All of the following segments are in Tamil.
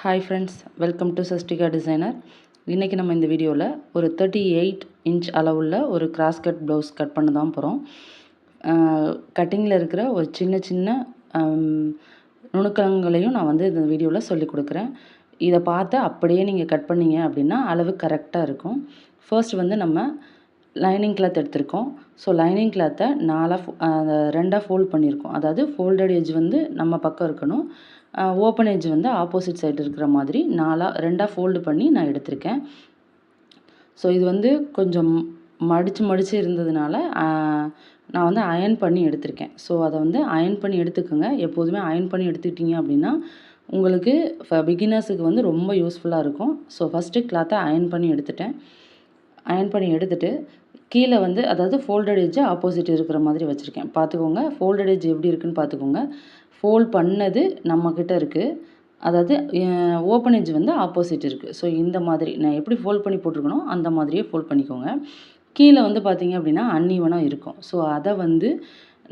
Hi friends welcome to Sastika designer இன்றைக்கி நம்ம இந்த வீடியோவில் ஒரு தேர்ட்டி எயிட் இன்ச் அளவுள்ள ஒரு கிராஸ் கட் ப்ளவுஸ் கட் பண்ண தான் போகிறோம் கட்டிங்கில் இருக்கிற ஒரு சின்ன சின்ன நுணுக்கங்களையும் நான் வந்து இந்த வீடியோவில் சொல்லி கொடுக்குறேன். இதை பார்த்து அப்படியே நீங்கள் கட் பண்ணீங்க அப்படின்னா அளவு கரெக்டாக இருக்கும். ஃபர்ஸ்ட் வந்து நம்ம லைனிங் கிளாத் எடுத்திருக்கோம். ஸோ லைனிங் கிளாத்தை நாலாக ரெண்டாக ஃபோல்ட் பண்ணியிருக்கோம். அதாவது ஃபோல்டட் எஜ் வந்து நம்ம பக்கம் இருக்கணும். ஓப்பன் வந்து ஆப்போசிட் சைடு இருக்கிற மாதிரி நாலாக ரெண்டாக ஃபோல்டு பண்ணி நான் எடுத்திருக்கேன். ஸோ இது வந்து கொஞ்சம் மடித்து மடித்து இருந்ததுனால நான் வந்து அயன் பண்ணி எடுத்திருக்கேன். ஸோ அதை வந்து அயன் பண்ணி எடுத்துக்கோங்க. எப்போதுமே அயன் பண்ணி எடுத்துக்கிட்டீங்க அப்படின்னா உங்களுக்கு பிகினர்ஸுக்கு வந்து ரொம்ப யூஸ்ஃபுல்லாக இருக்கும். ஸோ ஃபஸ்ட்டு கிளாத்தை அயன் பண்ணி எடுத்துட்டேன். அயன் பண்ணி எடுத்துகிட்டு கீழே வந்து அதாவது ஃபோல்டட் எஜ்ஜு ஆப்போசிட் இருக்கிற மாதிரி வச்சுருக்கேன். பார்த்துக்கோங்க. ஃபோல்டட் எஜ் எப்படி இருக்குன்னு பார்த்துக்கோங்க. ஃபோல்ட் பண்ணது நம்மக்கிட்ட இருக்குது அதாவது ஓப்பன் வந்து ஆப்போசிட் இருக்குது ஸோ இந்த மாதிரி நான் எப்படி ஃபோல்ட் பண்ணி போட்டிருக்கனோ அந்த மாதிரியே ஃபோல்ட் பண்ணிக்கோங்க. கீழே வந்து பார்த்திங்க அப்படின்னா அன்ஈவனாக இருக்கும். ஸோ அதை வந்து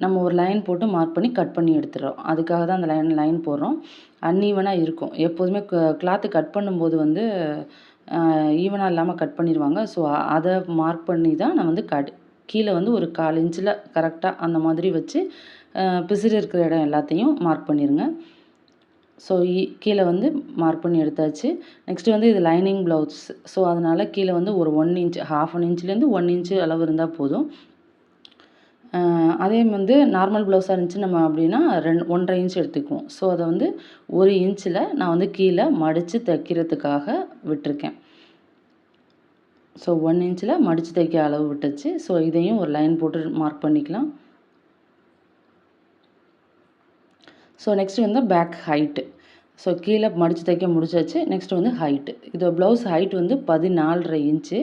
நம்ம ஒரு லைன் போட்டு மார்க் பண்ணி கட் பண்ணி எடுத்துடுறோம் அதுக்காக தான் அந்த லைன் லைன் போடுறோம். அன்ஈவனாக இருக்கும். எப்போதுமே கிளாத்து கட் பண்ணும்போது வந்து ஈவனாக இல்லாமல் கட் பண்ணிடுவாங்க ஸோ அதை மார்க் பண்ணி தான் நான் வந்து கட் கீழே வந்து ஒரு கால் இன்ச்சில் கரெக்டாக அந்த மாதிரி வச்சு பிசிறு இருக்கிற இடம் எல்லாத்தையும் மார்க் பண்ணிடுங்க ஸோ கீழே வந்து மார்க் பண்ணி எடுத்தாச்சு. நெக்ஸ்ட்டு வந்து இது லைனிங் ப்ளவுஸ் ஸோ அதனால் கீழே வந்து ஒரு ஒன் இன்ச் ஹாஃப் அன் இன்ச்லேருந்து ஒன் இன்ச்சு அளவு இருந்தால் போதும். அதே வந்து நார்மல் ப்ளவுஸாக இருந்துச்சு நம்ம அப்படின்னா ரெண்டு ஒன்றரை இன்ச் எடுத்துக்குவோம். ஸோ அதை வந்து ஒரு இன்ச்சில் நான் வந்து கீழே மடித்து தைக்கிறதுக்காக விட்டிருக்கேன். ஸோ ஒன் இன்ச்சில் மடித்து தைக்க அளவு விட்டுச்சு. ஸோ இதையும் ஒரு லைன் போட்டு மார்க் பண்ணிக்கலாம். ஸோ நெக்ஸ்ட் வந்து பேக் ஹைட்டு ஸோ கீழே மடித்து தைக்க முடிச்சாச்சு. நெக்ஸ்ட் வந்து ஹைட்டு இது ப்ளவுஸ் ஹைட் வந்து பதினாலரை இன்ச்சு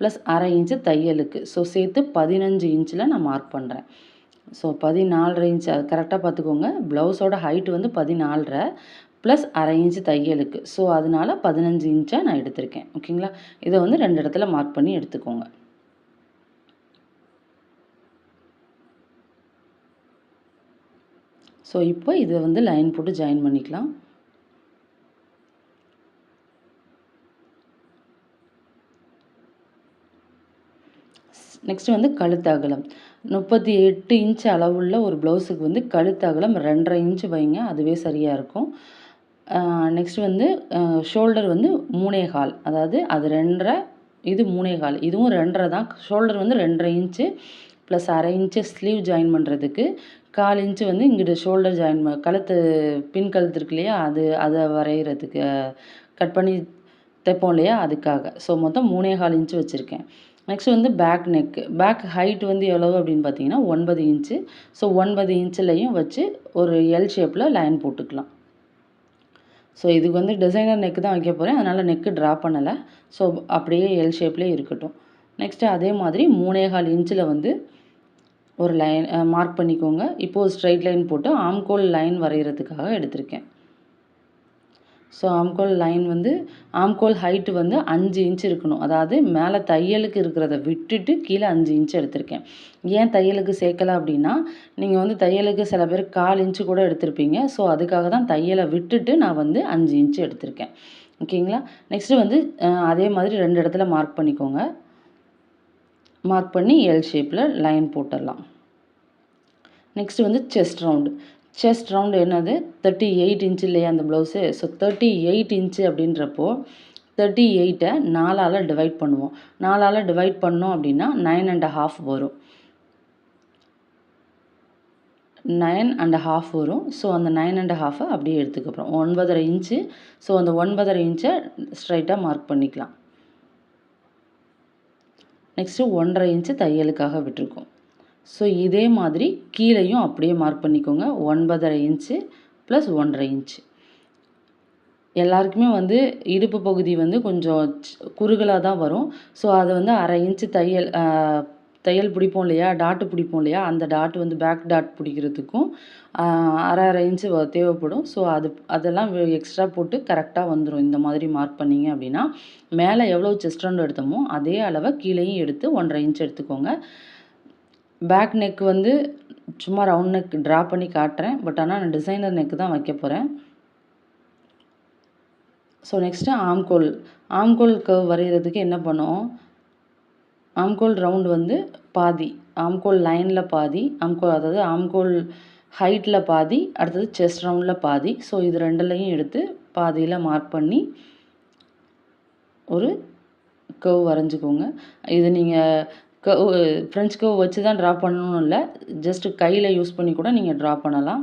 ப்ளஸ் அரை இன்ச்சு தையலுக்கு. ஸோ சேர்த்து பதினஞ்சு இன்ச்சில் நான் மார்க் பண்ணுறேன் ஸோ பதினாலரை இன்ச் அது கரெக்டாக பார்த்துக்கோங்க. ப்ளவுஸோட ஹைட் வந்து பதினாலரை ப்ளஸ் அரை இன்ச்சு தையலுக்கு. ஸோ அதனால பதினஞ்சு இன்ச்சாக நான் எடுத்திருக்கேன். ஓகேங்களா இதை வந்து ரெண்டு இடத்துல மார்க் பண்ணி எடுத்துக்கோங்க. ஸோ இப்போ இதை வந்து லைன் போட்டு ஜாயின் பண்ணிக்கலாம். நெக்ஸ்ட் வந்து கழுத்து அகலம். முப்பத்தி எட்டு இன்ச் அளவுள்ள ஒரு ப்ளவுஸுக்கு வந்து கழுத்து அகலம் ரெண்டரை இன்ச் வைங்க அதுவே சரியாக இருக்கும். நெக்ஸ்ட் வந்து ஷோல்டர் வந்து மூணே கால். அதாவது அது ரெண்டரை இது மூணே கால். இதுவும் ரெண்டரை தான். ஷோல்டர் வந்து ரெண்டரை இன்ச்சு ப்ளஸ் அரை இன்ச்சு ஸ்லீவ் ஜாயின் பண்ணுறதுக்கு கால் இன்ச்சு வந்து இங்கிட்டு ஷோல்டர் ஜாயின் கழுத்து பின் கழுத்து இருக்கு இல்லையா அது அதை வரைகிறதுக்கு கட் பண்ணி தைப்போம் இல்லையா அதுக்காக. ஸோ மொத்தம் மூணே கால் இன்ச்சு வச்சுருக்கேன். நெக்ஸ்ட் வந்து பேக் நெக்கு பேக் ஹைட் வந்து எவ்வளவு அப்படின்னு பார்த்தீங்கன்னா ஒன்பது இன்ச்சு. ஸோ ஒன்பது இன்ச்சுலையும் வச்சு ஒரு எல் ஷேப்பில் லைன் போட்டுக்கலாம். ஸோ இதுக்கு வந்து டிசைனர் நெக்கு தான் வைக்க போகிறேன் அதனால் நெக்கு ட்ரா பண்ணலை. ஸோ அப்படியே எல் ஷேப்லேயே இருக்கட்டும். நெக்ஸ்ட்டு அதே மாதிரி மூணே கால் இன்ச்சில் வந்து ஒரு லைன் மார்க் பண்ணிக்கோங்க. இப்போது ஸ்ட்ரைட் லைன் போட்டு ஆம்கோல் லைன் வரைகிறதுக்காக எடுத்திருக்கேன். ஸோ ஆம்கோல் லைன் வந்து ஆம்கோல் ஹைட்டு வந்து அஞ்சு இன்ச் இருக்கணும். அதாவது மேலே தையலுக்கு இருக்கிறத விட்டுட்டு கீழே அஞ்சு இன்ச் எடுத்திருக்கேன். ஏன் தையலுக்கு சேர்க்கல அப்படின்னா நீங்கள் வந்து தையலுக்கு சில பேர் கால் இன்ச்சு கூட எடுத்திருப்பீங்க. ஸோ அதுக்காக தான் தையலை விட்டுட்டு நான் வந்து அஞ்சு இன்ச்சு எடுத்திருக்கேன். ஓகேங்களா நெக்ஸ்ட்டு வந்து அதே மாதிரி ரெண்டு இடத்துல மார்க் பண்ணிக்கோங்க. மார்க் பண்ணி எல் ஷேப்பில் லைன் போட்டுடலாம். நெக்ஸ்ட் வந்து செஸ்ட் ரவுண்டு செஸ்ட் ரவுண்டு என்னது? தேர்ட்டி எயிட் இன்ச்சு இல்லையா அந்த blouse so thirty eight inch அப்படின்றப்போ தேர்ட்டி எயிட்டை நாலால் டிவைட் பண்ணுவோம். நாலால் டிவைட் பண்ணோம் அப்படின்னா நைன் அண்ட் ஹாஃப் வரும். நைன் அண்ட் ஹாஃப் வரும். ஸோ அந்த நைன் அண்ட் ஹாஃபை அப்படியே எடுத்துக்கப்புறம் ஒன்பதரை இன்ச்சு ஸோ அந்த ஒன்பதரை இன்ச்சை ஸ்ட்ரைட்டாக மார்க் பண்ணிக்கலாம். நெக்ஸ்ட்டு ஒன்றரை இன்ச்சு தையலுக்காக விட்டுருக்கோம். ஸோ இதே மாதிரி கீழேயும் அப்படியே மார்க் பண்ணிக்கோங்க. ஒன்பதரை இன்ச்சு ப்ளஸ் ஒன்றரை இன்ச்சு. எல்லாருக்குமே வந்து இடுப்பு பகுதி வந்து கொஞ்சம் குறுகலாக தான் வரும். ஸோ அதை வந்து அரை இன்ச்சு தையல் தையல் பிடிப்போம் இல்லையா? டாட்டு பிடிப்போம் இல்லையா? அந்த டாட் வந்து பேக் டாட் பிடிக்கிறதுக்கும் அரை அரை இன்ச்சு தேவைப்படும். ஸோ அது அதெல்லாம் எக்ஸ்ட்ரா போட்டு கரெக்டாக வந்துடும் இந்த மாதிரி மார்க் பண்ணீங்க அப்படின்னா மேலே எவ்வளோ செஸ்ட் ரவுண்ட் எடுத்தோமோ அதே அளவை கீழேயும் எடுத்து ஒன்றரை இன்ச் எடுத்துக்கோங்க. பேக் நெக் வந்து சும்மா ரவுண்ட் நெக் ட்ரா பண்ணி காட்டுறேன். பட் ஆனால் நான் டிசைனர் நெக் தான் வைக்க போகிறேன் ஸோ நெக்ஸ்ட்டு ஆம்கோல். ஆம்கோல் கர்வ் வரைகிறதுக்கு என்ன பண்ணுவோம்? ஆம்கோல் ரவுண்டு வந்து பாதி. ஆம்கோல் லைனில் பாதி. ஆம்கோல் அதாவது ஆம்கோல் ஹைட்டில் பாதி அடுத்தது செஸ்ட் ரவுண்டில் பாதி. ஸோ இது ரெண்டுலையும் எடுத்து பாதியில் மார்க் பண்ணி ஒரு கவ் வரைஞ்சிக்கோங்க. இது நீங்கள் கவ் ஃப்ரெஞ்ச் கவ் வச்சு தான் ட்ரா பண்ணணும்னு இல்லை. ஜஸ்ட்டு கையில் யூஸ் பண்ணி கூட நீங்கள் ட்ரா பண்ணலாம்.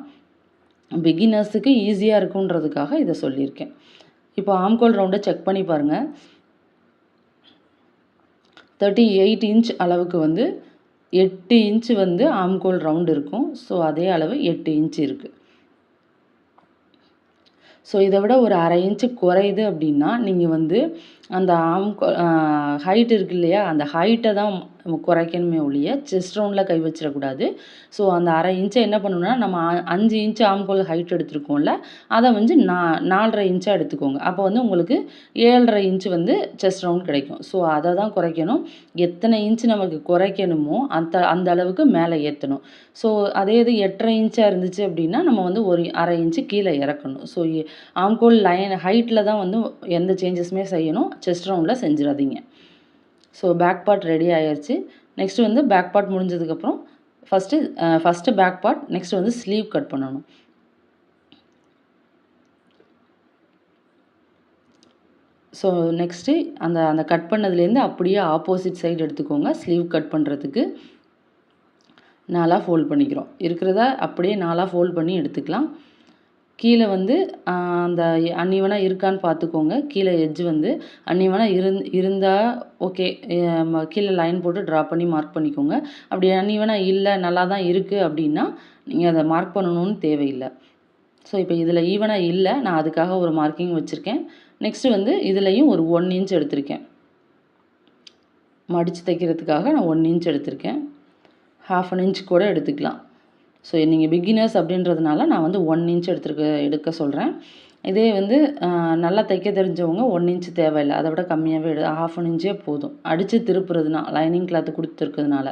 பிகினர்ஸுக்கு ஈஸியாக இருக்குன்றதுக்காக இதை சொல்லியிருக்கேன். இப்போ ஆம்கோல் ரவுண்டை செக் பண்ணி பாருங்கள் தேர்ட்டி எயிட் இன்ச் அளவுக்கு வந்து எட்டு இன்ச்சு வந்து ஆம்கோல் ரவுண்ட் இருக்கும். ஸோ அதே அளவு எட்டு இன்ச் இருக்குது ஸோ இதை விட ஒரு அரை இன்ச்சு குறையுது அப்படின்னா நீங்கள் வந்து அந்த ஆம் ஹைட் இருக்கு இல்லையா? அந்த ஹைட்டை தான் குறைக்கணுமே ஒழிய செஸ்ட் ரவுண்டில் கை வச்சிடக்கூடாது. ஸோ அந்த அரை இன்ச்சை என்ன பண்ணணும்னா நம்ம அ- அஞ்சு இன்ச்சு ஆம்கோல் ஹைட் எடுத்துருக்கோம்ல அதை வந்து நா நாலரை இன்ச்சாக எடுத்துக்கோங்க. அப்போ வந்து உங்களுக்கு ஏழரை இன்ச்சு வந்து செஸ்ட் ரவுண்ட் கிடைக்கும். ஸோ அதை தான் குறைக்கணும். எத்தனை இன்ச்சு நமக்கு குறைக்கணுமோ அந்த அந்த அளவுக்கு மேலே ஏற்றணும். ஸோ அதே இது எட்டரை இன்ச்சாக இருந்துச்சு அப்படின்னா நம்ம வந்து ஒரு அரை இன்ச்சு கீழே இறக்கணும். ஸோ ஆம்கோல் லைன் ஹைட்டில் தான் வந்து எந்த சேஞ்சஸுமே செய்யணும். செஸ்ட் ரவுண்டில் செஞ்சிடாதீங்க. ஸோ பேக் பார்ட் ரெடி ஆயாச்சு நெக்ஸ்ட் வந்து பேக் பார்ட் முடிஞ்சதுக்கப்புறம் first first back part next வந்து ஸ்லீவ் கட் பண்ணணும். ஸோ நெக்ஸ்ட்டு அந்த அந்த கட் பண்ணதுலேருந்து அப்படியே ஆப்போசிட் சைடு எடுத்துக்கோங்க ஸ்லீவ் கட் பண்ணுறதுக்கு நாலாக ஃபோல்ட் பண்ணிக்கிறோம். இருக்கிறத அப்படியே நாலாக ஃபோல்ட் பண்ணி எடுத்துக்கலாம். கீழே வந்து அந்த அன்னிவனாக இருக்கான்னு பார்த்துக்கோங்க கீழே எட்ஜ் வந்து அன்னிவனாக இருந் இருந்தால் ஓகே கீழே லைன் போட்டு ட்ரா பண்ணி மார்க் பண்ணிக்கோங்க. அப்படி அன்னிவனாக இல்லை நல்லா தான் இருக்குது அப்படின்னா நீங்கள் அதை மார்க் பண்ணணும்னு தேவையில்லை. ஸோ இப்போ இதில் ஈவனாக இல்லை நான் அதுக்காக ஒரு மார்க்கிங் வச்சுருக்கேன். நெக்ஸ்ட்டு வந்து இதுலேயும் ஒரு ஒன் இன்ச் எடுத்திருக்கேன். மடித்து தைக்கிறதுக்காக நான் ஒன் இன்ச் எடுத்திருக்கேன். ஹாஃப் அன் இன்ச் கூட எடுத்துக்கலாம். ஸோ நீங்கள் பிகினர்ஸ் அப்படின்றதுனால நான் வந்து ஒன் இன்ச் எடுத்துருக்க எடுக்க சொல்கிறேன் இதே வந்து நல்லா தைக்க தெரிஞ்சவங்க ஒன் இன்ச் தேவையில்லை. அதை விட கம்மியாகவே எடு ஹாஃப் அன் இன்ச்சே போதும். அடித்து திருப்புறதுனா லைனிங் கிளாத் கொடுத்துருக்கிறதுனால.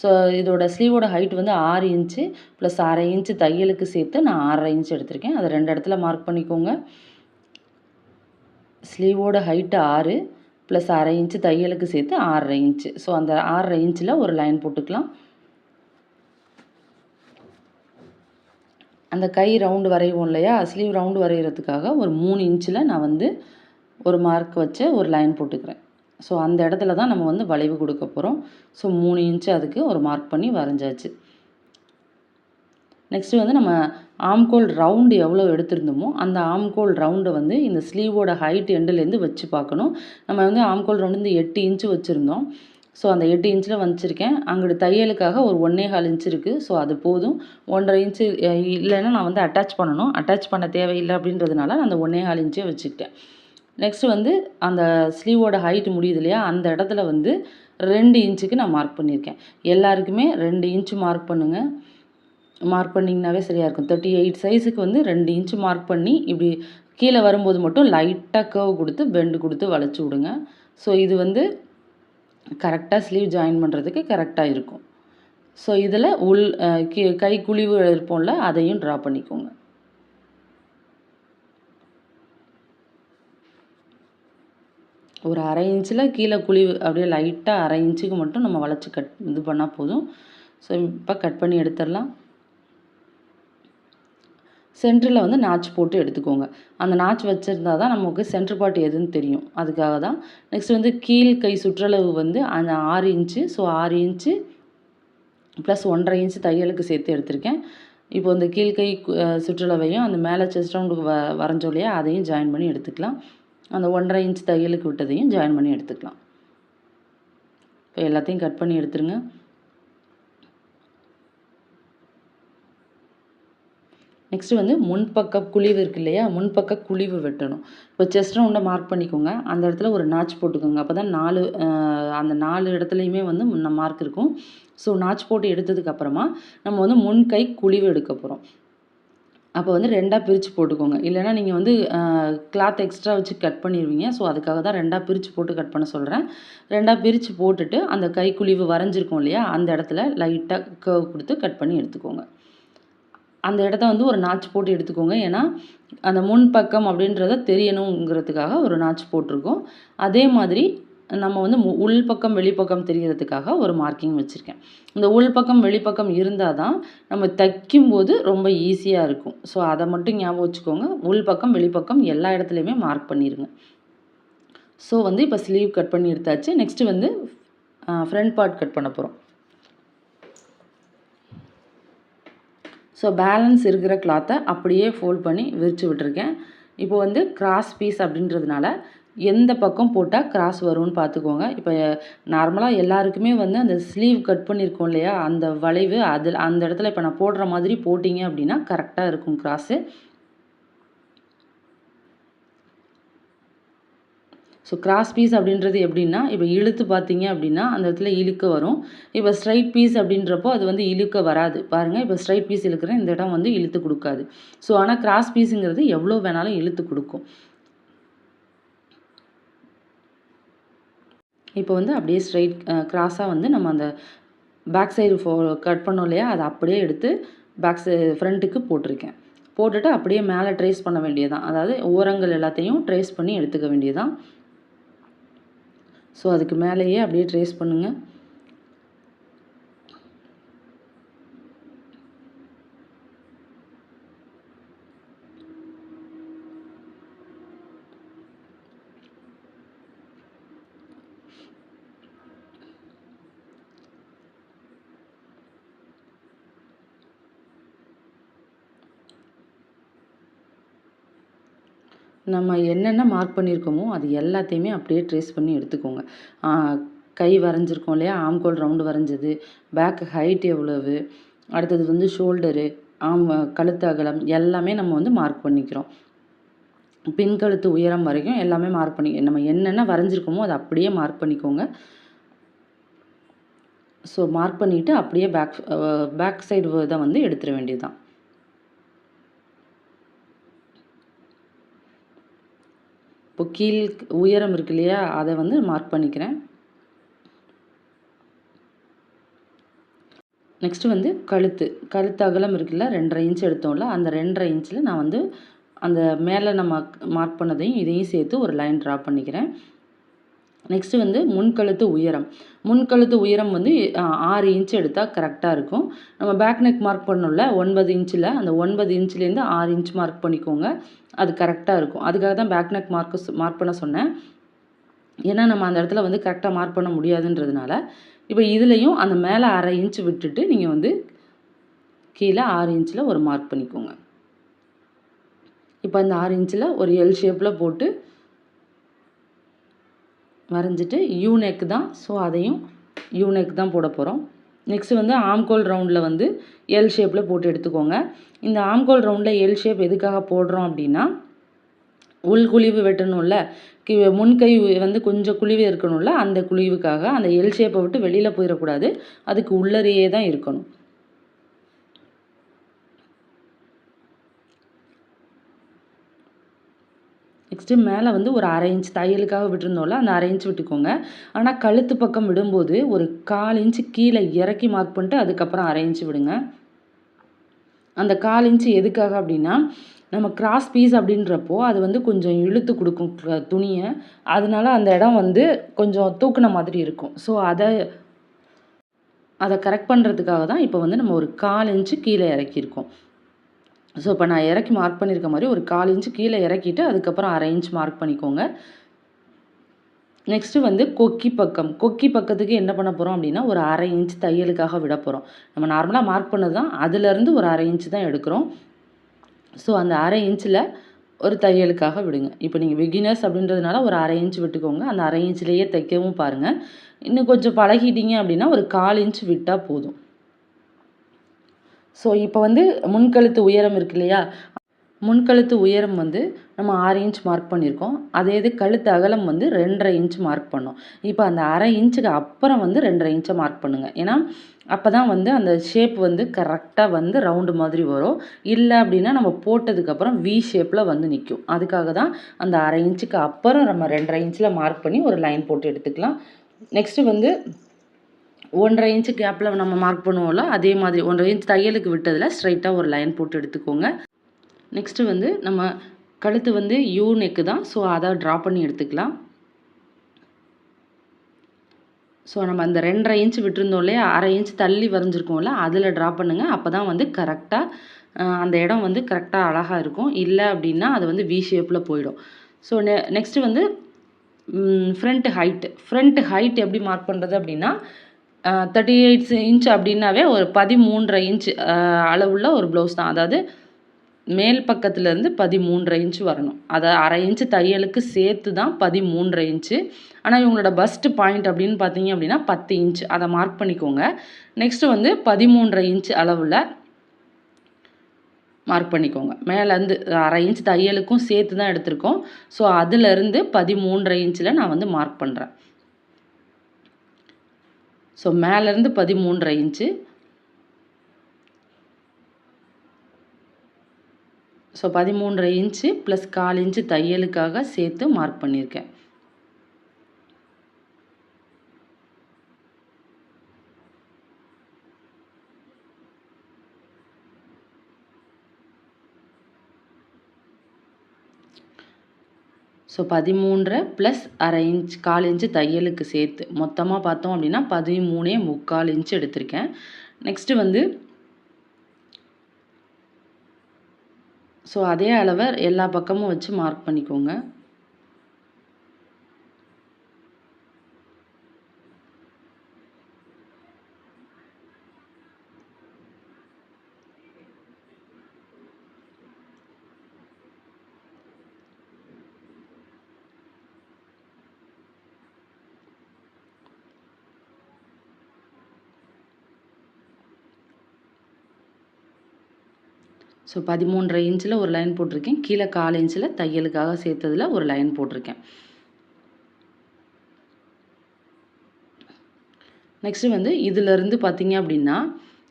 ஸோ இதோட ஸ்லீவோட ஹைட் வந்து ஆறு இன்ச்சு ப்ளஸ் அரை இன்ச்சு தையலுக்கு சேர்த்து நான் ஆறரை இன்ச் எடுத்திருக்கேன். அதை ரெண்டு இடத்துல மார்க் பண்ணிக்கோங்க. ஸ்லீவோட ஹைட்டு ஆறு ப்ளஸ் அரை இன்ச்சு தையலுக்கு சேர்த்து ஆறரை இன்ச்சு ஸோ அந்த ஆறரை இன்ச்சில் ஒரு லைன் போட்டுக்கலாம். அந்த கை ரவுண்டு வரைவோம் இல்லையா? ஸ்லீவ் ரவுண்டு வரைகிறதுக்காக ஒரு மூணு இன்ச்சில் நான் வந்து ஒரு மார்க் வச்சு ஒரு லைன் போட்டுக்கிறேன். ஸோ அந்த இடத்துல தான் நம்ம வந்து வளைவு கொடுக்க போகிறோம் ஸோ மூணு இன்ச்சு அதுக்கு ஒரு மார்க் பண்ணி வரைஞ்சாச்சு. நெக்ஸ்ட்டு வந்து நம்ம ஆம்கோல் ரவுண்டு எவ்வளோ எடுத்திருந்தோமோ அந்த ஆம்கோல் ரவுண்டை வந்து இந்த ஸ்லீவோட ஹைட் எண்டுலேருந்து வச்சு பார்க்கணும். நம்ம வந்து ஆம்கோல் ரவுண்டு இந்த எட்டு இன்ச்சு வச்சுருந்தோம். ஸோ அந்த எட்டு இன்ச்சில் வச்சுருக்கேன் அங்கிட்டு தையலுக்காக ஒரு ஒன்றே கால் இன்ச் இருக்குது ஸோ அது போதும். ஒன்றரை இன்ச்சு இல்லைன்னா நான் வந்து அட்டாச் பண்ணணும். அட்டாச் பண்ண தேவையில்லை அப்படின்றதுனால நான் அந்த ஒன்றே கால் இன்ச்சே வச்சுக்கிட்டேன். நெக்ஸ்ட் வந்து அந்த ஸ்லீவோட ஹைட் முடியுது இல்லையா? அந்த இடத்துல வந்து ரெண்டு இன்ச்சுக்கு நான் மார்க் பண்ணியிருக்கேன். எல்லாருக்குமே ரெண்டு இன்ச்சு மார்க் பண்ணுங்கள் மார்க் பண்ணிங்கனாவே சரியாக இருக்கும். தேர்ட்டி எயிட் சைஸுக்கு வந்து ரெண்டு இன்ச்சு மார்க் பண்ணி இப்படி கீழே வரும்போது மட்டும் லைட்டாக கர்வ் கொடுத்து பெண்டு கொடுத்து வளைச்சி விடுங்க. ஸோ இது வந்து கரெக்டாக ஸ்லீவ் ஜாயின் பண்ணுறதுக்கு கரெக்டாக இருக்கும். ஸோ இதில் உள் கி- கை குழிவு இருப்போம்ல அதையும் ட்ரா பண்ணிக்கோங்க. ஒரு அரை இன்ச்சில் கீழே குழிவு அப்படியே லைட்டாக அரை இன்ச்சுக்கு மட்டும் நம்ம வளைச்சி கட் இது பண்ணால் போதும். ஸோ இப்போ கட் பண்ணி எடுத்துடலாம். சென்டரில் வந்து நாச் போட்டு எடுத்துக்கோங்க. அந்த நாச் வச்சுருந்தா தான் நமக்கு சென்டர் பார்ட் எதுன்னு தெரியும். அதுக்காக தான். நெக்ஸ்ட் வந்து கீழ் கை சுற்றளவு வந்து அந்த ஆறு இன்ச்சு. ஸோ ஆறு இன்ச்சு ப்ளஸ் ஒன்றரை இன்ச்சு தையலுக்கு சேர்த்து எடுத்திருக்கேன். இப்போ இந்த கீழ்கை சுற்றளவையும் அந்த மேலே செஸ்ட் ரவுண்டுக்கு வ வரைஞ்சோம் இல்லையா? அதையும் ஜாயின் பண்ணி எடுத்துக்கலாம். அந்த ஒன்றரை இன்ச் தையலுக்கு விட்டதையும் ஜாயின் பண்ணி எடுத்துக்கலாம். இப்போ எல்லாத்தையும் கட் பண்ணி எடுத்துருங்க. நெக்ஸ்ட் வந்து முன்பக்க குழிவு இருக்கு இல்லையா? முன்பக்க குழிவு வெட்டணும். இப்போ செஸ்ட் ரவுண்டை மார்க் பண்ணிக்கோங்க. அந்த இடத்துல ஒரு நாச் போட்டுக்கோங்க. அப்போ தான் நாலு அந்த நாலு இடத்துலையுமே வந்து மார்க் இருக்கும். ஸோ நாச் போட்டு எடுத்ததுக்கு அப்புறமா நம்ம வந்து முன் கை குழிவு எடுக்க போகிறோம் அப்போ வந்து ரெண்டாக பிரித்து போட்டுக்கோங்க. இல்லைன்னா நீங்கள் வந்து கிளாத் எக்ஸ்ட்ரா வச்சு கட் பண்ணிடுவீங்க ஸோ அதுக்காக தான் ரெண்டாக பிரித்து போட்டு கட் பண்ண சொல்கிறேன் ரெண்டாக பிரித்து போட்டுட்டு அந்த கை குழிவு வரைஞ்சிருக்கோம் இல்லையா? அந்த இடத்துல லைட்டாக கர்வ் கொடுத்து கட் பண்ணி எடுத்துக்கோங்க. அந்த இடத்த வந்து ஒரு நாச்சு போட்டு எடுத்துக்கோங்க. ஏன்னா அந்த முன் பக்கம் அப்படின்றத தெரியணுங்கிறதுக்காக ஒரு நாச்சு போட்டிருக்கோம். அதே மாதிரி நம்ம வந்து மு உள் பக்கம் வெளிப்பக்கம் தெரிகிறதுக்காக ஒரு மார்க்கிங் வச்சுருக்கேன். இந்த உள் பக்கம் வெளிப்பக்கம் இருந்தால் தான் நம்ம தைக்கும்போது ரொம்ப ஈஸியாக இருக்கும். ஸோ அதை மட்டும் ஞாபகம் வச்சுக்கோங்க. உள் பக்கம் வெளிப்பக்கம் எல்லா இடத்துலையுமே மார்க் பண்ணிடுங்க ஸோ வந்து இப்போ ஸ்லீவ் கட் பண்ணி எடுத்தாச்சு. நெக்ஸ்ட்டு வந்து ஃப்ரண்ட் பார்ட் கட் பண்ண போகிறோம் ஸோ பேலன்ஸ் இருக்கிற கிளாத்தை அப்படியே ஃபோல்ட் பண்ணி விரித்து விட்டுருக்கேன். இப்போ வந்து கிராஸ் பீஸ் அப்படின்றதுனால எந்த பக்கம் போட்டால் கிராஸ் வரும்னு பார்த்துக்கோங்க. இப்போ நார்மலாக எல்லாருக்குமே வந்து அந்த ஸ்லீவ் கட் பண்ணியிருக்கோம் இல்லையா? அந்த வளைவு அதில் அந்த இடத்துல இப்போ நான் போடுற மாதிரி போட்டிங்க அப்படின்னா கரெக்டாக இருக்கும் கிராஸு ஸோ கிராஸ் பீஸ் அப்படின்றது எப்படின்னா இப்போ இழுத்து பார்த்தீங்க அப்படின்னா அந்த இடத்துல இழுக்க வரும். இப்போ ஸ்ட்ரைட் பீஸ் அப்படின்றப்போ அது வந்து இழுக்க வராது. பாருங்கள் இப்போ ஸ்ட்ரைட் பீஸ் இழுக்கிற இந்த இடம் வந்து இழுத்து கொடுக்காது. ஸோ ஆனால் கிராஸ் பீஸுங்கிறது எவ்வளோ வேணாலும் இழுத்து கொடுக்கும். இப்போ வந்து அப்படியே ஸ்ட்ரைட் கிராஸாக வந்து நம்ம அந்த பேக் சைடு ஃபோ கட் பண்ணோம் இல்லையா அதை அப்படியே எடுத்து பேக் சை ஃப்ரண்ட்டுக்கு போட்டிருக்கேன். போட்டுட்டு அப்படியே மேலே ட்ரேஸ் பண்ண வேண்டியதான் அதாவது ஓரங்கள் எல்லாத்தையும் ட்ரேஸ் பண்ணி எடுத்துக்க வேண்டியதான் ஸோ அதுக்கு மேலேயே அப்படியே ட்ரேஸ் பண்ணுங்கள் நம்ம என்னென்ன மார்க் பண்ணியிருக்கோமோ அது எல்லாத்தையுமே அப்படியே ட்ரேஸ் பண்ணி எடுத்துக்கோங்க. கை வரைஞ்சிருக்கோம் இல்லையா? ஆம்கோல் ரவுண்டு வரைஞ்சது. பேக் ஹைட் எவ்வளவு? அடுத்தது வந்து ஷோல்டரு ஆம் கழுத்து அகலம் எல்லாமே நம்ம வந்து மார்க் பண்ணிக்கிறோம். பின் கழுத்து உயரம் வரைக்கும் எல்லாமே மார்க் பண்ணி நம்ம என்னென்ன வரைஞ்சிருக்கோமோ அதை அப்படியே மார்க் பண்ணிக்கோங்க. ஸோ மார்க் பண்ணிவிட்டு அப்படியே பேக் பேக் சைடு தான் வந்து எடுத்துட வேண்டியது தான் இப்போ கீழ் உயரம் இருக்கு இல்லையா அதை வந்து மார்க் பண்ணிக்கிறேன். நெக்ஸ்ட்டு வந்து கழுத்து. கழுத்து அகலம் இருக்குல்ல ரெண்டரை இன்ச் எடுத்தோம்ல அந்த ரெண்டரை இன்ச்சில் நான் வந்து அந்த மேலே நம்ம மார்க் பண்ணதையும் இதையும் சேர்த்து ஒரு லைன் ட்ரா பண்ணிக்கிறேன். நெக்ஸ்ட்டு வந்து முன்கழுத்து உயரம். முன்கழுத்து உயரம் வந்து ஆறு இன்ச் எடுத்தால் கரெக்டாக இருக்கும். நம்ம பேக் நெக் மார்க் பண்ணோம்ல ஒன்பது இன்ச்சில் அந்த ஒன்பது இன்ச்லேருந்து ஆறு இன்ச் மார்க் பண்ணிக்கோங்க. அது கரெக்டாக இருக்கும். அதுக்காக தான் பேக் நெக் மார்க்கு மார்க் பண்ண சொன்னேன். ஏன்னா நம்ம அந்த இடத்துல வந்து கரெக்டாக மார்க் பண்ண முடியாதுன்றதுனால இப்போ இதுலேயும் அந்த மேலே அரை இன்ச் விட்டுட்டு நீங்கள் வந்து கீழே ஆறு இன்ச்சில் ஒரு மார்க் பண்ணிக்கோங்க. இப்போ அந்த ஆறு இன்ச்சில் ஒரு எல் ஷேப்பில் போட்டு வரைஞ்சிட்டு யூனெக் தான். ஸோ அதையும் யூனெக் தான் போட போகிறோம் நெக்ஸ்ட் வந்து ஆம்கோல் ரவுண்டில் வந்து எல் ஷேப்பில் போட்டு எடுத்துக்கோங்க. இந்த ஆம்கோல் ரவுண்டில் எல் ஷேப் எதுக்காக போடுறோம் அப்படின்னா உள் குழிவு வெட்டணும்ல. கி முன்கை வந்து கொஞ்சம் குழிவு இருக்கணும்ல. அந்த குழிவுக்காக அந்த எல் ஷேப்பை விட்டு வெளியில் போயிடக்கூடாது. அதுக்கு உள்ளறையே தான் இருக்கணும். நெக்ஸ்ட்டு மேலே வந்து ஒரு அரை இன்ச் தையலுக்காக விட்டுருந்தோம்ல அந்த அரை இன்ச் விட்டுக்கோங்க. ஆனால் கழுத்து பக்கம் விடும்போது ஒரு கால் இன்ச்சு கீழே இறக்கி மார்க் பண்ணிட்டு அதுக்கப்புறம் அரை இன்ச்சு விடுங்க. அந்த கால் இன்ச்சு எதுக்காக அப்படின்னா நம்ம கிராஸ் பீஸ் அப்படின்றப்போ அது வந்து கொஞ்சம் இழுத்து கொடுக்கும் துணியை. அதனால அந்த இடம் வந்து கொஞ்சம் தூக்குன மாதிரி இருக்கும். ஸோ அதை அதை கரெக்ட் பண்ணுறதுக்காக தான் இப்போ வந்து நம்ம ஒரு கால் இன்ச்சு கீழே இறக்கியிருக்கோம். ஸோ இப்போ நான் இறக்கி மார்க் பண்ணியிருக்க மாதிரி ஒரு கால் இன்ச்சு கீழே இறக்கிட்டு அதுக்கப்புறம் அரை இன்ச் மார்க் பண்ணிக்கோங்க. நெக்ஸ்ட்டு வந்து கொக்கி பக்கம். கொக்கி பக்கத்துக்கு என்ன பண்ண போகிறோம் அப்படின்னா ஒரு அரை இன்ச் தையலுக்காக விட போகிறோம் நம்ம நார்மலாக மார்க் பண்ணது தான் அதுலேருந்து ஒரு அரை இன்ச்சு தான் எடுக்கிறோம். ஸோ அந்த அரை இன்ச்சில் ஒரு தையலுக்காக விடுங்க. இப்போ நீங்கள் பிகினர்ஸ் அப்படின்றதுனால ஒரு அரை இன்ச் விட்டுக்கோங்க. அந்த அரை இன்ச்லேயே தைக்கவும் பாருங்கள் இன்னும் கொஞ்சம் பழகிட்டீங்க அப்படின்னா ஒரு கால் இன்ச் விட்டால் போதும். ஸோ இப்போ வந்து முன்கழுத்து உயரம் இருக்கு இல்லையா? முன்கழுத்து உயரம் வந்து நம்ம ஆறு இன்ச் மார்க் பண்ணியிருக்கோம் அதே இது கழுத்து அகலம் வந்து ரெண்டரை இன்ச் மார்க் பண்ணோம். இப்போ அந்த அரை இன்ச்சுக்கு அப்புறம் வந்து ரெண்டரை இன்ச்சை மார்க் பண்ணுங்கள் ஏன்னா அப்போ தான் வந்து அந்த ஷேப் வந்து கரெக்டாக வந்து ரவுண்டு மாதிரி வரும். இல்லை அப்படின்னா நம்ம போட்டதுக்கப்புறம் வி ஷேப்பில் வந்து நிற்கும் அதுக்காக தான் அந்த அரை இன்ச்சுக்கு அப்புறம் நம்ம ரெண்டரை இன்ச்சில் மார்க் பண்ணி ஒரு லைன் போட்டு எடுத்துக்கலாம். நெக்ஸ்ட்டு வந்து ஒன்றரை இன்ச்சு கேப்பில் நம்ம மார்க் பண்ணுவோம்ல அதே மாதிரி ஒன்றரை இன்ச் தையலுக்கு விட்டதில் ஸ்ட்ரைட்டாக ஒரு லைன் போட்டு எடுத்துக்கோங்க. நெக்ஸ்ட்டு வந்து நம்ம கழுத்து வந்து யூ நெக்கு தான் ஸோ அதை ட்ரா பண்ணி எடுத்துக்கலாம். ஸோ நம்ம அந்த ரெண்டரை இன்ச் விட்டுருந்தோம் இல்லையா அரை இன்ச் தள்ளி வரைஞ்சிருக்கோம்ல அதில் ட்ரா பண்ணுங்கள் அப்போ தான் வந்து கரெக்டாக அந்த இடம் வந்து கரெக்டாக அழகாக இருக்கும். இல்லை அப்படின்னா அது வந்து வி ஷேப்பில் போயிடும். ஸோ நெ நெக்ஸ்ட்டு வந்து ஃப்ரண்ட் ஹைட்டு ஃப்ரண்ட் ஹைட் எப்படி மார்க் பண்ணுறது அப்படின்னா தேர்ட்டி எயிட் இன்ச் அப்படின்னாவே ஒரு பதிமூன்றரை இன்ச் அளவுள்ள ஒரு ப்ளவுஸ் தான். அதாவது மேல் பக்கத்துலேருந்து பதிமூன்றரை இன்ச்சு வரணும். அதை அரை இன்ச்சு தையலுக்கு சேர்த்து தான் பதிமூன்றரை இன்ச்சு ஆனால் இவங்களோட பஸ்ட் பாயிண்ட் அப்படின்னு பார்த்தீங்க அப்படின்னா பத்து இன்ச் அதை மார்க் பண்ணிக்கோங்க. நெக்ஸ்ட்டு வந்து பதிமூன்றரை இன்ச் அளவில் மார்க் பண்ணிக்கோங்க. மேலேருந்து அரை இன்ச் தையலுக்கும் சேர்த்து தான் எடுத்திருக்கோம். ஸோ அதுலேருந்து பதிமூன்றரை இன்ச்சில் நான் வந்து மார்க் பண்ணுறேன் ஸோ மேலேருந்து பதிமூன்றரை இன்ச்சு. ஸோ பதிமூன்றரை இன்ச்சு ப்ளஸ் கால் இன்ச்சு தையலுக்காக சேர்த்து மார்க் பண்ணியிருக்கேன் ஸோ பதிமூன்றரை ப்ளஸ் அரை இன்ச் கால் இன்ச்சு தையலுக்கு சேர்த்து மொத்தமாக பார்த்தோம் அப்படின்னா பதிமூணே முக்கால் இன்ச்சு எடுத்திருக்கேன். நெக்ஸ்ட்டு வந்து ஸோ அதே அளவை எல்லா பக்கமும் வச்சு மார்க் பண்ணிக்கோங்க. ஸோ பதிமூன்றரை இன்ச்சில் ஒரு லைன் போட்டிருக்கேன். கீழே கால் இன்ச்சில் தையலுக்காக சேர்த்ததில் ஒரு லைன் போட்டிருக்கேன். நெக்ஸ்ட்டு வந்து இதிலேருந்து பார்த்தீங்க அப்படின்னா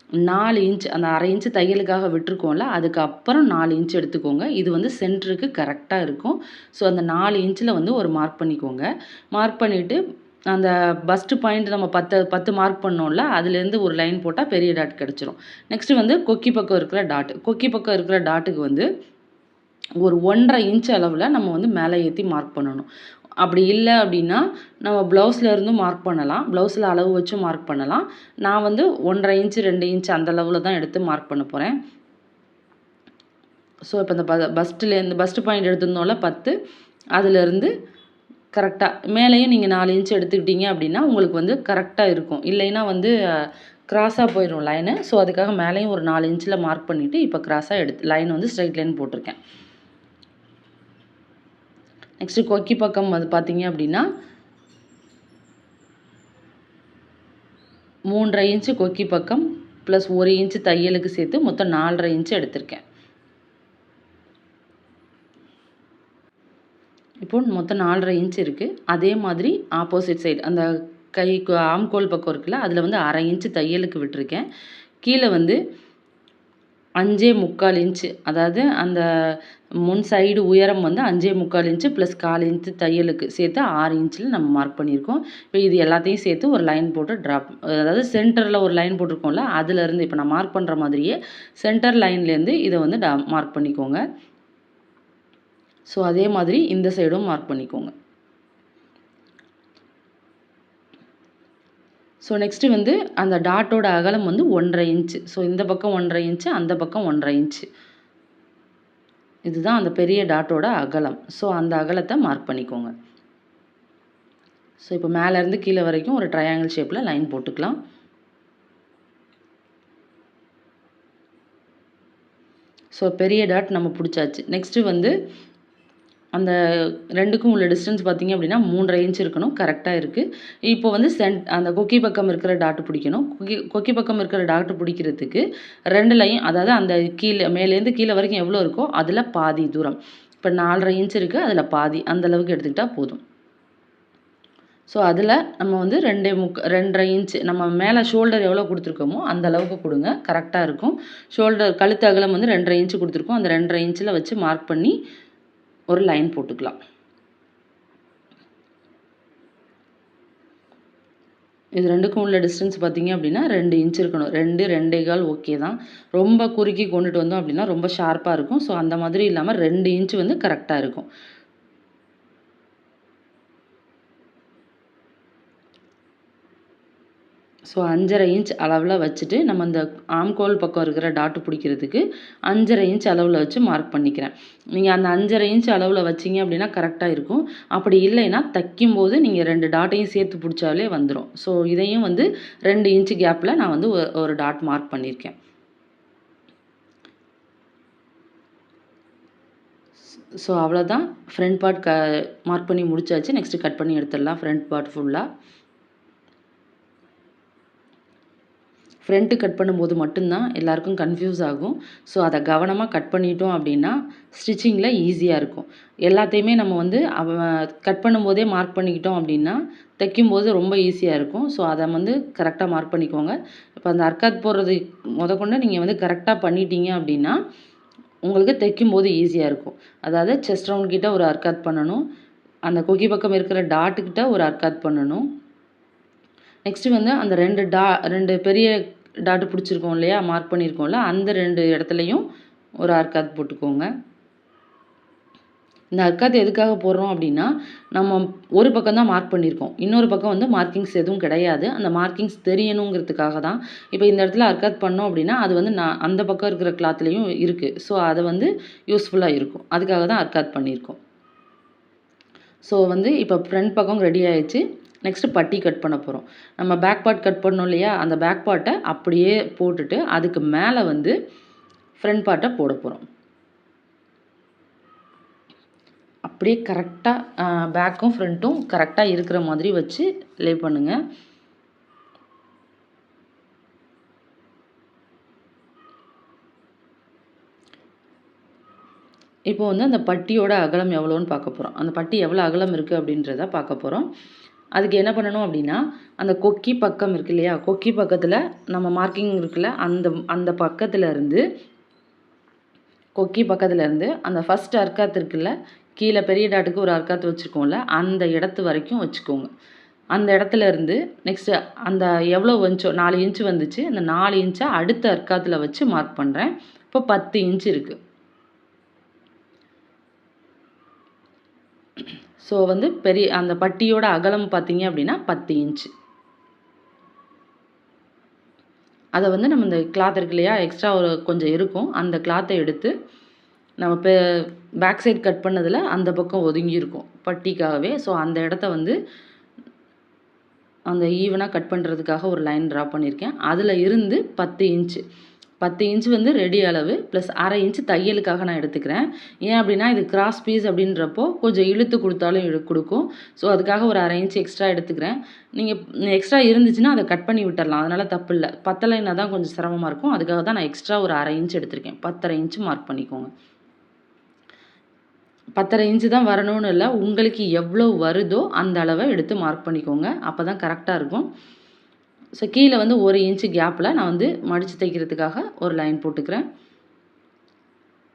நாலு இன்ச் அந்த அரை இன்ச்சு தையலுக்காக விட்டுருக்கோம்ல அதுக்கப்புறம் நாலு இன்ச் எடுத்துக்கோங்க. இது வந்து சென்டருக்கு கரெக்டாக இருக்கும். ஸோ அந்த நாலு இன்ச்சில் வந்து ஒரு மார்க் பண்ணிக்கோங்க. மார்க் பண்ணிவிட்டு அந்த பஸ்ட்டு பாயிண்ட் நம்ம பத்து பத்து மார்க் பண்ணோம்ல அதுலேருந்து ஒரு லைன் போட்டால் பெரிய டாட் கிடச்சிரும். நெக்ஸ்ட்டு வந்து கொக்கி பக்கம் இருக்கிற டாட் கொக்கி பக்கம் இருக்கிற டாட்டுக்கு வந்து ஒரு ஒன்றரை இன்ச் அளவில் நம்ம வந்து மேலே ஏற்றி மார்க் பண்ணணும். அப்படி இல்லை அப்படின்னா நம்ம ப்ளவுஸில் இருந்தும் மார்க் பண்ணலாம். ப்ளவுஸில் அளவு வச்சு மார்க் பண்ணலாம். நான் வந்து ஒன்றரை இன்ச்சு ரெண்டு இன்ச் அந்த அளவில் தான் எடுத்து மார்க் பண்ண போகிறேன் ஸோ இப்போ இந்த ப பஸ்ட்டுலேருந்து பஸ்ட்டு பாயிண்ட் எடுத்திருந்தோம்ல பத்து. அதுலேருந்து கரெக்டாக மேலேயும் நீங்கள் நாலு இன்ச் எடுத்துக்கிட்டீங்க அப்படின்னா உங்களுக்கு வந்து கரெக்டாக இருக்கும். இல்லைன்னா வந்து கிராஸாக போயிடும் லைனு ஸோ அதுக்காக மேலேயும் ஒரு நாலு இன்ச்சில் மார்க் பண்ணிவிட்டு இப்போ க்ராஸாக எடுத்து லைன் வந்து ஸ்ட்ரைட் லைன் போட்டிருக்கேன். நெக்ஸ்ட்டு கொக்கி பக்கம் அது பார்த்தீங்க அப்படின்னா மூன்றரை இன்ச்சு கொக்கி பக்கம் ப்ளஸ் ஒரு இன்ச்சு தையலுக்கு சேர்த்து மொத்தம் நாலரை இன்ச்சு எடுத்திருக்கேன். இப்போ மொத்தம் நாலரை இன்ச் இருக்குது அதே மாதிரி ஆப்போசிட் சைடு அந்த கை ஆம்கோல் பக்கம் இருக்குல்ல அதில் வந்து அரை இன்ச்சு தையலுக்கு விட்டுருக்கேன். கீழே வந்து அஞ்சே முக்கால் இன்ச்சு அதாவது அந்த முன் சைடு உயரம் வந்து அஞ்சே முக்கால் இன்ச்சு ப்ளஸ் கால் இன்ச்சு தையலுக்கு சேர்த்து ஆறு இன்ச்சில் நம்ம மார்க் பண்ணியிருக்கோம். இப்போ இது எல்லாத்தையும் சேர்த்து ஒரு லைன் போட்டு ட்ராப் அதாவது சென்டரில் ஒரு லைன் போட்டிருக்கோம்ல அதுலேருந்து இப்போ நான் மார்க் பண்ணுற மாதிரியே சென்டர் லைன்லேருந்து இதை வந்து மார்க் பண்ணிக்கோங்க. ஸோ அதே மாதிரி இந்த சைடும் மார்க் பண்ணிக்கோங்க. ஸோ நெக்ஸ்ட்டு வந்து அந்த டாட்டோட அகலம் வந்து ஒன்றரை இன்ச்சு ஸோ இந்த பக்கம் ஒன்றரை இன்ச்சு அந்த பக்கம் ஒன்றரை இன்ச்சு இதுதான் அந்த பெரிய டாட்டோட அகலம். ஸோ அந்த அகலத்தை மார்க் பண்ணிக்கோங்க. ஸோ இப்போ மேலேருந்து கீழே வரைக்கும் ஒரு ட்ரையாங்கிள் ஷேப்பில் லைன் போட்டுக்கலாம். ஸோ பெரிய டாட் நம்ம பிடிச்சாச்சு. நெக்ஸ்ட்டு வந்து அந்த ரெண்டுக்கும் உள்ள டிஸ்டன்ஸ் பார்த்திங்க அப்படின்னா மூன்றரை இன்ச் இருக்கணும். கரெக்டாக இருக்குது இப்போ வந்து சென்ட் அந்த கொக்கி பக்கம் இருக்கிற டாட்டு பிடிக்கணும். கொக்கி கொக்கி பக்கம் இருக்கிற டாட்டு பிடிக்கிறதுக்கு ரெண்டு லைன் அதாவது அந்த கீழே மேலேருந்து கீழே வரைக்கும் எவ்வளோ இருக்கோ அதில் பாதி தூரம். இப்போ நாலரை இன்ச் இருக்குது அதில் பாதி. அந்த அளவுக்கு எடுத்துக்கிட்டால் போதும். ஸோ அதில் நம்ம வந்து ரெண்டே முக் ரெண்டரை இன்ச்சு நம்ம மேலே ஷோல்டர் எவ்வளோ கொடுத்துருக்கோமோ அந்த அளவுக்கு கொடுங்க. கரெக்டாக இருக்கும். ஷோல்டர் கழுத்து அகலம் வந்து ரெண்டரை இன்ச்சு கொடுத்துருக்கோம். அந்த ரெண்டரை இன்ச்சில் வச்சு மார்க் பண்ணி ஒரு லைன் போட்டுக்கலாம். இது ரெண்டுக்கும் உள்ள டிஸ்டன்ஸ் பார்த்தீங்க அப்படின்னா ரெண்டு இன்ச் இருக்கணும். ரெண்டு ரெண்டே கால் ஓகே தான். ரொம்ப குறுக்கி கொண்டுட்டு வந்தோம் அப்படின்னா ரொம்ப ஷார்ப்பாக இருக்கும். ஸோ அந்த மாதிரி இல்லாமல் ரெண்டு இன்ச் வந்து கரெக்டாக இருக்கும். ஸோ அஞ்சரை இன்ச் அளவில் வச்சுட்டு நம்ம இந்த ஆம்கோல் பக்கம் இருக்கிற டாட்டு பிடிக்கிறதுக்கு அஞ்சரை இன்ச் அளவில் வச்சு மார்க் பண்ணிக்கிறேன். நீங்கள் அந்த அஞ்சரை இன்ச் அளவில் வச்சிங்க அப்படின்னா கரெக்டாக இருக்கும். அப்படி இல்லைன்னா தைக்கும்போது நீங்கள் ரெண்டு டாட்டையும் சேர்த்து பிடிச்சாலே வந்துடும் ஸோ இதையும் வந்து ரெண்டு இன்ச்சு கேப்பில் நான் வந்து ஒரு டாட் மார்க் பண்ணியிருக்கேன். ஸோ அவ்வளோதான் ஃப்ரண்ட் பார்ட் க மார்க் பண்ணி முடிச்சாச்சு. நெக்ஸ்ட்டு கட் பண்ணி எடுத்துடலாம். ஃப்ரண்ட் பார்ட் ஃபுல்லாக ஃப்ரண்ட்டு கட் பண்ணும்போது மட்டும்தான் எல்லாருக்கும் கன்ஃபியூஸ் ஆகும். ஸோ அதை கவனமாக கட் பண்ணிட்டோம் அப்படின்னா ஸ்டிச்சிங்கில் ஈஸியாக இருக்கும். எல்லாத்தையுமே நம்ம வந்து அவ கட் பண்ணும்போதே மார்க் பண்ணிக்கிட்டோம் அப்படின்னா தைக்கும்போது ரொம்ப ஈஸியாக இருக்கும். ஸோ அதை வந்து கரெக்டாக மார்க் பண்ணிக்கோங்க. இப்போ அந்த அர்க்காத் போடுறது முத கொண்டு நீங்கள் வந்து கரெக்டாக பண்ணிட்டீங்க அப்படின்னா உங்களுக்கு தைக்கும்போது ஈஸியாக இருக்கும். அதாவது செஸ்ட் ரவுண்ட் கிட்ட ஒரு அர்க்காத் பண்ணணும். அந்த கொக்கி பக்கம் இருக்கிற டாட்டுக்கிட்ட ஒரு அர்க்காத் பண்ணணும். நெக்ஸ்ட்டு வந்து அந்த ரெண்டு டா ரெண்டு பெரிய டாட்டு பிடிச்சிருக்கோம் இல்லையா? மார்க் பண்ணியிருக்கோம்ல அந்த ரெண்டு இடத்துலையும் ஒரு அர்க்காத் போட்டுக்கோங்க. இந்த அர்க்காத் எதுக்காக போடுறோம் அப்படின்னா நம்ம ஒரு பக்கம் தான் மார்க் பண்ணியிருக்கோம் இன்னொரு பக்கம் வந்து மார்க்கிங்ஸ் எதுவும் கிடையாது. அந்த மார்க்கிங்ஸ் தெரியணுங்கிறதுக்காக தான் இப்போ இந்த இடத்துல அர்க்காத் பண்ணோம் அப்படின்னா அது வந்து நான் அந்த பக்கம் இருக்கிற கிளாத்லேயும் இருக்குது ஸோ அது வந்து யூஸ்ஃபுல்லாக இருக்கும். அதுக்காக தான் அர்க்காத் பண்ணியிருக்கோம் ஸோ வந்து இப்போ ஃப்ரண்ட் பக்கம் ரெடி ஆயிடுச்சு. நெக்ஸ்ட்டு பட்டி கட் பண்ண போகிறோம் நம்ம பேக் பார்ட் கட் பண்ணோம் இல்லையா? அந்த பேக் பார்ட்டை அப்படியே போட்டுட்டு அதுக்கு மேலே வந்து ஃப்ரண்ட் பார்ட்டை போட போகிறோம் அப்படியே கரெக்டாக பேக்கும் ஃப்ரண்ட்டும் கரெக்டாக இருக்கிற மாதிரி வச்சு லே பண்ணுங்கள் இப்போ வந்து அந்த பட்டியோட அகலம் எவ்வளோன்னு பார்க்க போகிறோம் அந்த பட்டி எவ்வளோ அகலம் இருக்குது அப்படின்றத பார்க்க போகிறோம் அதுக்கு என்ன பண்ணணும் அப்படின்னா அந்த கொக்கி பக்கம் இருக்கு இல்லையா கொக்கி பக்கத்தில் நம்ம மார்க்கிங் இருக்குல்ல அந்த அந்த பக்கத்தில் இருந்து கொக்கி பக்கத்தில் இருந்து அந்த ஃபஸ்ட் அர்க்காத் இருக்குல்ல கீழே பெரிய டாட்டுக்கு ஒரு அர்க்காத்து வச்சுருக்கோம்ல அந்த இடத்து வரைக்கும் வச்சுக்கோங்க. அந்த இடத்துல இருந்து நெக்ஸ்ட்டு அந்த எவ்வளோ இன்ச்சோ நாலு இன்ச்சு வந்துச்சு அந்த நாலு இன்ச்சை அடுத்த அர்க்காத்தில் வச்சு மார்க் பண்ணுறேன் இப்போ பத்து இன்ச்சு இருக்குது ஸோ வந்து பெரிய அந்த பட்டியோட அகலம் பார்த்தீங்க அப்படின்னா பத்து இன்ச்சு அதை வந்து நம்ம இந்த கிளாத் இருக்கு இல்லையா எக்ஸ்ட்ரா ஒரு கொஞ்சம் இருக்கும். அந்த கிளாத்தை எடுத்து நம்ம இப்போ பேக் சைட் கட் பண்ணதில் அந்த பக்கம் ஒதுங்கியிருக்கும் பட்டிக்காகவே. ஸோ அந்த இடத்த வந்து அந்த ஈவனாக கட் பண்ணுறதுக்காக ஒரு லைன் ட்ரா பண்ணியிருக்கேன். அதில் இருந்து பத்து இன்ச்சு பத்து இன்ச் வந்து ரெடி அளவு ப்ளஸ் அரை இன்ச்சு தையலுக்காக நான் எடுத்துக்கிறேன். ஏன் அப்படின்னா இது கிராஸ் பீஸ் அப்படின்றப்போ கொஞ்சம் இழுத்து கொடுத்தாலும் கொடுக்கும். ஸோ அதுக்காக ஒரு அரை இன்ச் எக்ஸ்ட்ரா எடுத்துக்கிறேன். நீங்கள் எக்ஸ்ட்ரா இருந்துச்சுன்னா அதை கட் பண்ணி விட்டுடலாம் அதனால் தப்பு இல்லை. பத்தலைன்னா தான் கொஞ்சம் சிரமமாக இருக்கும். அதுக்காக தான் நான் எக்ஸ்ட்ரா ஒரு அரை இன்ச் எடுத்திருக்கேன். பத்தரை இன்ச்சு மார்க் பண்ணிக்கோங்க. பத்தரை இன்ச்சு தான் வரணும்னு இல்லை. உங்களுக்கு எவ்வளோ வருதோ அந்த அளவை எடுத்து மார்க் பண்ணிக்கோங்க. அப்போ தான் கரெக்டாக இருக்கும். ஸோ கீழே வந்து ஒரு இன்ச்சு கேப்பில் நான் வந்து மடித்து தைக்கிறதுக்காக ஒரு லைன் போட்டுக்கிறேன்.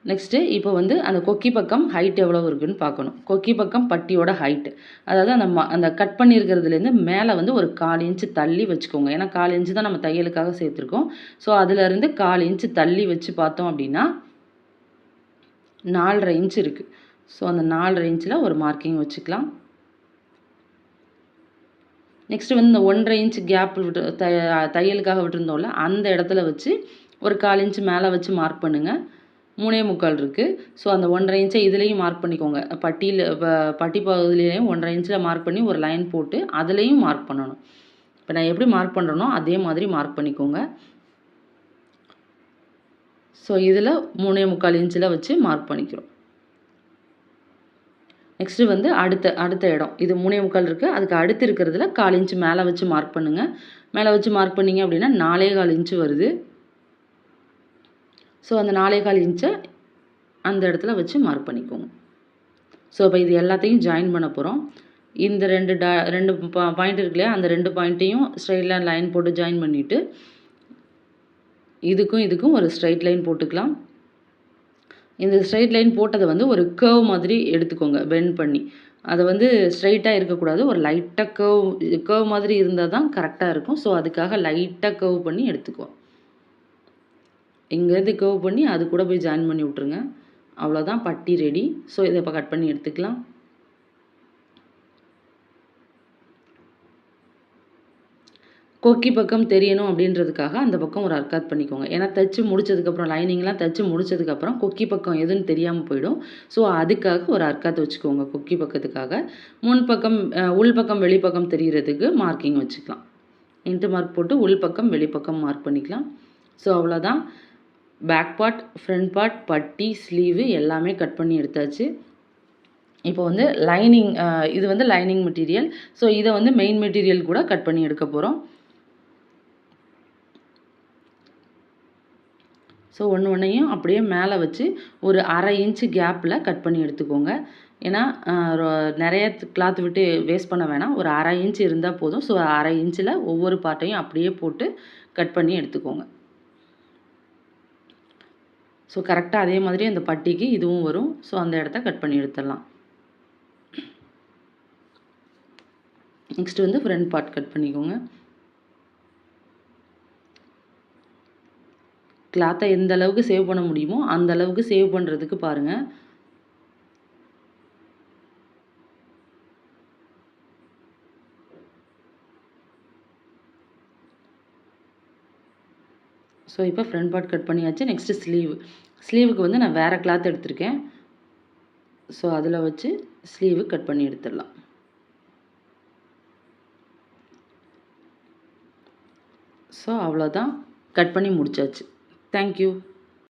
நெக்ஸ்ட்டு இப்போ வந்து அந்த கொக்கி பக்கம் ஹைட் எவ்வளோ இருக்குதுன்னு பார்க்கணும். கொக்கி பக்கம் பட்டியோட ஹைட்டு அதாவது அந்த ம அந்த கட் பண்ணியிருக்கிறதுலேருந்து மேலே வந்து ஒரு கால் இன்ச்சு தள்ளி வச்சுக்கோங்க. ஏன்னா கால் இன்ச்சு தான் நம்ம தையலுக்காக சேர்த்துருக்கோம். ஸோ அதுலேருந்து கால் இன்ச்சு தள்ளி வச்சு பார்த்தோம் அப்படின்னா நாலரை இன்ச்சு இருக்குது ஸோ அந்த நாலரை இன்ச்சில் ஒரு மார்க்கிங் வச்சுக்கலாம். நெக்ஸ்ட்டு வந்து இந்த ஒன்றரை இன்ச் கேப் விட்டு த தையலுக்காக விட்டுருந்தோம்ல அந்த இடத்துல வச்சு ஒரு கால் இன்ச்சு மேலே வச்சு மார்க் பண்ணுங்கள் மூணே முக்கால் இருக்குது ஸோ அந்த ஒன்றரை இன்ச்சை இதுலேயும் மார்க் பண்ணிக்கோங்க. பட்டியில் பட்டி பகுதியிலையும் ஒன்றரை இன்ச்சில் மார்க் பண்ணி ஒரு லைன் போட்டு அதுலேயும் மார்க் பண்ணணும். இப்போ நான் எப்படி மார்க் பண்ணுறனோ அதே மாதிரி மார்க் பண்ணிக்கோங்க. ஸோ இதில் மூணே முக்கால் இன்ச்சில் வச்சு மார்க் பண்ணிக்கிறோம். நெக்ஸ்ட்டு வந்து அடுத்த அடுத்த இடம். இது மூணே முக்கால் இருக்குது அதுக்கு அடுத்து இருக்கிறதுல கால் இன்ச்சு மேலே வச்சு மார்க் பண்ணுங்கள் மேலே வச்சு மார்க் பண்ணிங்க அப்படின்னா நாலே கால் இன்ச்சு வருது. ஸோ அந்த நாலே கால் இன்ச்சை அந்த இடத்துல வச்சு மார்க் பண்ணிக்கோங்க. ஸோ இப்போ இது எல்லாத்தையும் ஜாயின் பண்ண போகிறோம் இந்த ரெண்டு டா ரெண்டு பாயிண்ட் இருக்கு இல்லையா? அந்த ரெண்டு பாயிண்ட்டையும் ஸ்ட்ரைட்டில் லைன் போட்டு ஜாயின் பண்ணிவிட்டு இதுக்கும் இதுக்கும் ஒரு ஸ்ட்ரைட் லைன் போட்டுக்கலாம். இந்த ஸ்ட்ரைட் லைன் போட்டதை வந்து ஒரு கேர்வ் மாதிரி எடுத்துக்கோங்க பெண்ட் பண்ணி. அதை வந்து ஸ்ட்ரைட்டாக இருக்கக்கூடாது ஒரு லைட்டாக கர்வ் கர்வ் மாதிரி இருந்தால் தான் கரெக்டாக இருக்கும். ஸோ அதுக்காக லைட்டாக கர்வ் பண்ணி எடுத்துக்குவோம் இங்கேருந்து கர்வ் பண்ணி அது கூட போய் ஜாயின் பண்ணி விட்ருங்க அவ்வளோதான் பட்டி ரெடி ஸோ இதை இப்போ கட் பண்ணி எடுத்துக்கலாம். கொக்கி பக்கம் தெரியணும் அப்படின்றதுக்காக அந்த பக்கம் ஒரு அர்க்காத் பண்ணிக்கோங்க. ஏன்னா தைச்சு முடிச்சதுக்கப்புறம் லைனிங்லாம் தைச்சு முடிச்சதுக்கப்புறம் கொக்கி பக்கம் எதுன்னு தெரியாமல் போயிடும். ஸோ அதுக்காக ஒரு அர்க்காத் வச்சுக்கோங்க கொக்கி பக்கத்துக்காக. முன் பக்கம் உள் பக்கம் வெளிப்பக்கம் தெரிகிறதுக்கு மார்க்கிங் வச்சுக்கலாம். இன்ட்டு மார்க் போட்டு உள் பக்கம் வெளிப்பக்கம் மார்க் பண்ணிக்கலாம். ஸோ அவ்வளோதான். பேக் பார்ட் ஃப்ரண்ட் பார்ட் பட்டி ஸ்லீவு எல்லாமே கட் பண்ணி எடுத்தாச்சு. இப்போ வந்து லைனிங் இது வந்து லைனிங் மெட்டீரியல் ஸோ இதை வந்து மெயின் மெட்டீரியல் கூட கட் பண்ணி எடுக்க போகிறோம் ஸோ ஒன்று ஒன்றையும் அப்படியே மேலே வச்சு ஒரு அரை இன்ச்சு கேப்பில் கட் பண்ணி எடுத்துக்கோங்க. ஏன்னா நிறைய கிளாத் விட்டு வேஸ்ட் பண்ண வேணாம். ஒரு அரை இன்ச் இருந்தால் போதும். ஸோ அரை இன்ச்சில் ஒவ்வொரு பார்ட்டையும் அப்படியே போட்டு கட் பண்ணி எடுத்துக்கோங்க. ஸோ கரெக்டாக அதே மாதிரி அந்த பட்டிக்கு இதுவும் வரும். ஸோ அந்த இடத்த கட் பண்ணி எடுத்துடலாம். நெக்ஸ்ட் வந்து ஃப்ரண்ட் பார்ட் கட் பண்ணிக்கோங்க. கிளாத்தை எந்த அளவுக்கு சேவ் பண்ண முடியுமோ அந்த அளவுக்கு சேவ் பண்ணுறதுக்கு பாருங்கள் ஸோ இப்போ ஃப்ரண்ட் பார்ட் கட் பண்ணியாச்சு. நெக்ஸ்ட்டு ஸ்லீவ் ஸ்லீவுக்கு வந்து நான் வேறு கிளாத் எடுத்திருக்கேன். ஸோ அதில் வச்சு ஸ்லீவு கட் பண்ணி எடுத்துடலாம். ஸோ அவ்வளோதான் கட் பண்ணி முடிச்சாச்சு. Thank you.